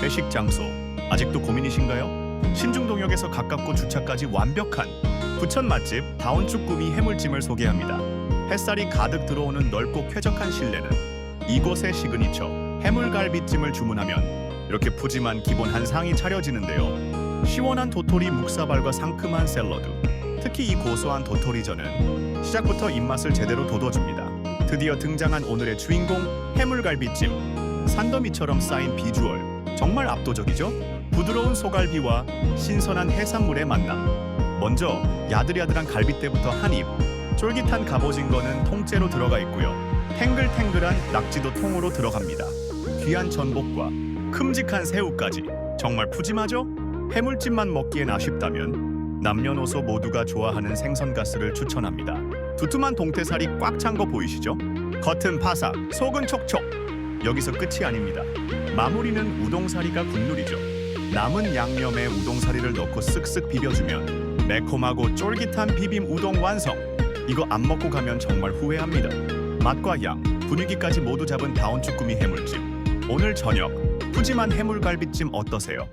회식 장소 아직도 고민이신가요? 신중동역에서 가깝고 주차까지 완벽한 부천 맛집 다운 쭈꾸미 해물찜을 소개합니다. 햇살이 가득 들어오는 넓고 쾌적한 실내는 이곳의 시그니처 해물갈비찜을 주문하면 이렇게 푸짐한 기본 한 상이 차려지는데요. 시원한 도토리 묵사발과 상큼한 샐러드, 특히 이 고소한 도토리전은 시작부터 입맛을 제대로 돋워줍니다. 드디어 등장한 오늘의 주인공 해물갈비찜. 산더미처럼 쌓인 비주얼 정말 압도적이죠? 부드러운 소갈비와 신선한 해산물의 만남. 먼저 야들야들한 갈비대부터 한 입. 쫄깃한 갑오징어는 통째로 들어가 있고요. 탱글탱글한 낙지도 통으로 들어갑니다. 귀한 전복과 큼직한 새우까지 정말 푸짐하죠? 해물찜만 먹기엔 아쉽다면 남녀노소 모두가 좋아하는 생선가스를 추천합니다. 두툼한 동태살이 꽉 찬 거 보이시죠? 겉은 바삭, 속은 촉촉. 여기서 끝이 아닙니다. 마무리는 우동사리가 국룰이죠. 남은 양념에 우동사리를 넣고 쓱쓱 비벼주면 매콤하고 쫄깃한 비빔 우동 완성. 이거 안 먹고 가면 정말 후회합니다. 맛과 양, 분위기까지 모두 잡은 다운 쭈꾸미 해물찜. 오늘 저녁 푸짐한 해물갈비찜 어떠세요?